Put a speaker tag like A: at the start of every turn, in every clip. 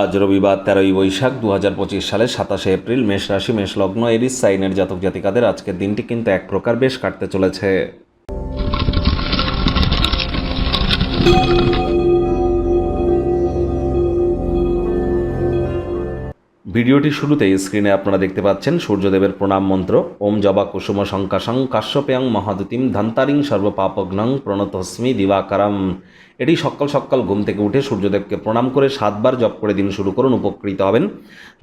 A: আজ রবিবার তেরোই বৈশাখ দু হাজার পঁচিশ সালের সাতাশে এপ্রিল মেষ রাশি, মেষ লগ্ন, এরিস, সাইনের জাতক জাতিকাদের আজকের দিনটি কিন্তু এক প্রকার বেশ কাটতে চলেছে। ভিডিওটি শুরুতেই স্ক্রিনে আপনারা দেখতে পাচ্ছেন সূর্যদেবের প্রণাম মন্ত্র, ওম জবা কুসুম শঙ্কাশং কাশ্যপেয়ং মহাদুতিম ধন্তারিং সর্বপাপগ্নং প্রণতস্মি দিবাকারম। এটি সকাল সকাল ঘুম থেকে উঠে সূর্যদেবকে প্রণাম করে সাতবার জপ করে দিন শুরু করুন, উপকৃত হবেন।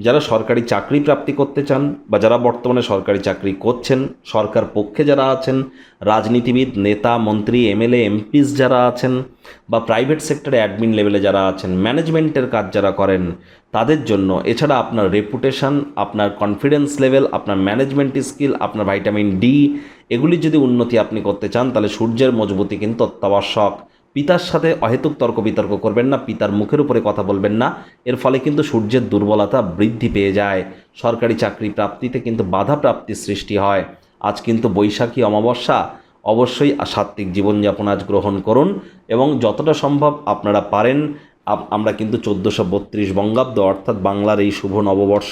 A: যারা সরকারি চাকরি প্রাপ্তি করতে চান বা যারা বর্তমানে সরকারি চাকরি করছেন, সরকার পক্ষে যারা আছেন, রাজনীতিবিদ, নেতা, মন্ত্রী, এমএলএ, এমপিস যারা আছেন বা প্রাইভেট সেক্টরে অ্যাডমিন লেভেলে যারা আছেন, ম্যানেজমেন্টের কাজ যারা করেন, তাদের জন্য এছাড়া আপনার রেপুটেশন আপনার কনফিডেন্স লেভেল আপনার ম্যানেজমেন্ট স্কিল আপনার ভাইটামিন ডি এগুলি যদি উন্নতি আপনি করতে চান, তাহলে সূর্যের মজবুতি কিন্তু অত্যাবশ্যক। পিতার সাথে অহেতুক তর্ক বিতর্ক করবেন না, পিতার মুখের উপরে কথা বলবেন না। এর ফলে কিন্তু সূর্যের দুর্বলতা বৃদ্ধি পেয়ে যায়। সরকারি চাকরি প্রাপ্তিতে কিন্তু বাধা প্রাপ্তির সৃষ্টি হয়। আজ কিন্তু বৈশাখী অমাবস্যা। অবশ্যই সাত্ত্বিক জীবনযাপন আজ গ্রহণ করুন এবং যতটা সম্ভব আপনারা পারেন আমরা কিন্তু চোদ্দোশো বত্রিশ বঙ্গাব্দ অর্থাৎ বাংলার এই শুভ নববর্ষ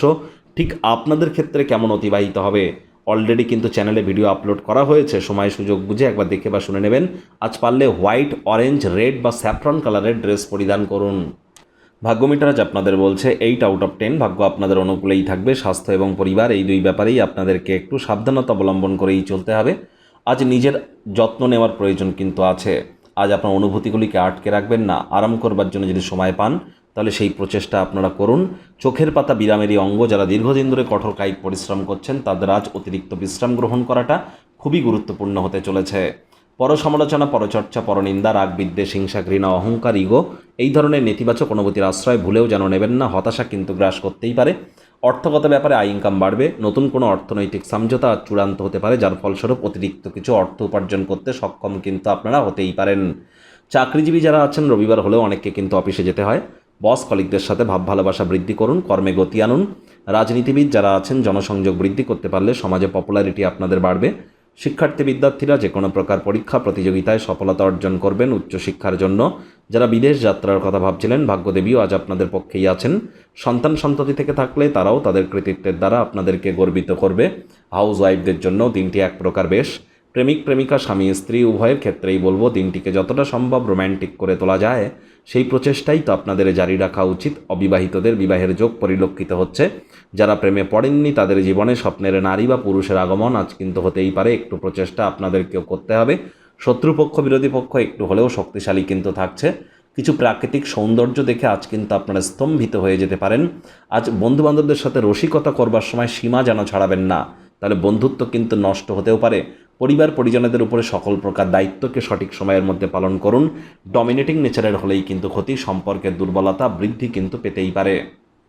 A: ঠিক আপনাদের ক্ষেত্রে কেমন অতিবাহিত হবে? অলরেডি কিন্তু চ্যানেলে ভিডিও আপলোড করা হয়েছে। সময় সুযোগ বুঝে একবার দেখে বা শুনে নেবেন। আজ পারলে হোয়াইট অরেঞ্জ রেড বা স্যাফরন কালারের ড্রেস পরিধান করুন। ভাগ্যমিটার আজ আপনাদের বলছে এইট আউট অফ টেন ভাগ্য আপনাদের অনুকূলেই থাকবে। স্বাস্থ্য এবং পরিবার এই দুই ব্যাপারেই আপনাদেরকে একটু সাবধানতা অবলম্বন করেই চলতে হবে। আজ নিজের যত্ন নেওয়ার প্রয়োজন কিন্তু আছে। আজ আপনার অনুভূতিগুলিকে আটকে রাখবেন না। আরাম করবার জন্য যদি সময় পান তাহলে সেই প্রচেষ্টা আপনারা করুন। চোখের পাতা বিরামেরই অঙ্গ। যারা দীর্ঘদিন ধরে কঠোর কায়িক পরিশ্রম করছেন, তাদের আজ অতিরিক্ত বিশ্রাম গ্রহণ করাটা খুবই গুরুত্বপূর্ণ হতে চলেছে। পরসমালোচনা, পরচর্চা, পরনিন্দা রাগ বিদ্বেষ হিংসা, ঘৃণা, অহংকার, ইগো এই ধরনের নেতিবাচক অনুভূতির আশ্রয় ভুলেও যেন নেবেন না। হতাশা কিন্তু গ্রাস করতেই পারে। অর্থগত ব্যাপারে আয় ইনকাম বাড়বে। নতুন কোনো অর্থনৈতিক সমঝোতা চূড়ান্ত হতে পারে, যার ফলস্বরূপ অতিরিক্ত কিছু অর্থ উপার্জন করতে সক্ষম কিন্তু আপনারা হতেই পারেন। চাকরিজীবী যারা আছেন, রবিবার হলেও অনেককে কিন্তু অফিসে যেতে হয়। বস কলিকদের সাথে ভাব ভালোবাসা বৃদ্ধি করুন, কর্মে গতি আনুন। রাজনীতিবিদ যারা আছেন, জনসংযোগ বৃদ্ধি করতে পারলে সমাজে পপুলারিটি আপনাদের বাড়বে। শিক্ষার্থী বিদ্যার্থীরা যে কোনো প্রকার পরীক্ষা, প্রতিযোগিতায় সফলতা অর্জন করবেন উচ্চশিক্ষার জন্য। যারা বিদেশ যাত্রার কথা ভাবছিলেন, ভাগ্যদেবীও আজ আপনাদের পক্ষেই আছেন। সন্তান সন্ততি থেকে থাকলে তারাও তাদের কৃতিত্বের দ্বারা আপনাদেরকে গর্বিত করবে। হাউস ওয়াইফদের জন্য দিনটি এক প্রকার বেশ। প্রেমিক, প্রেমিকা, স্বামী, স্ত্রী, উভয়ের ক্ষেত্রেই বলব দিনটিকে যতটা সম্ভব রোম্যান্টিক করে তোলা যায়। সেই প্রচেষ্টাই তো আপনাদের জারি রাখা উচিত। অবিবাহিতদের বিবাহের যোগ পরিলক্ষিত হচ্ছে। যারা প্রেমে পড়েননি, তাদের জীবনে স্বপ্নের নারী বা পুরুষের আগমন আজ কিন্তু হতেই পারে। একটু প্রচেষ্টা আপনাদেরকেও করতে হবে। শত্রুপক্ষ, বিরোধী পক্ষ একটু হলেও শক্তিশালী কিন্তু থাকছে। কিছু প্রাকৃতিক সৌন্দর্য দেখে আজ কিন্তু আপনারা স্তম্ভিত হয়ে যেতে পারেন। আজ বন্ধুবান্ধবদের সাথে রসিকতা করবার সময় সীমা যেন ছাড়াবেন না। তাহলে বন্ধুত্ব কিন্তু নষ্ট হতেও পারে। পরিবার পরিজনদের উপরে সকল প্রকার দায়িত্বকে সঠিক সময়ের মধ্যে পালন করুন। ডমিনেটিং নেচারের হলেই কিন্তু ক্ষতি, সম্পর্কের দুর্বলতা বৃদ্ধি কিন্তু পেতেই পারে।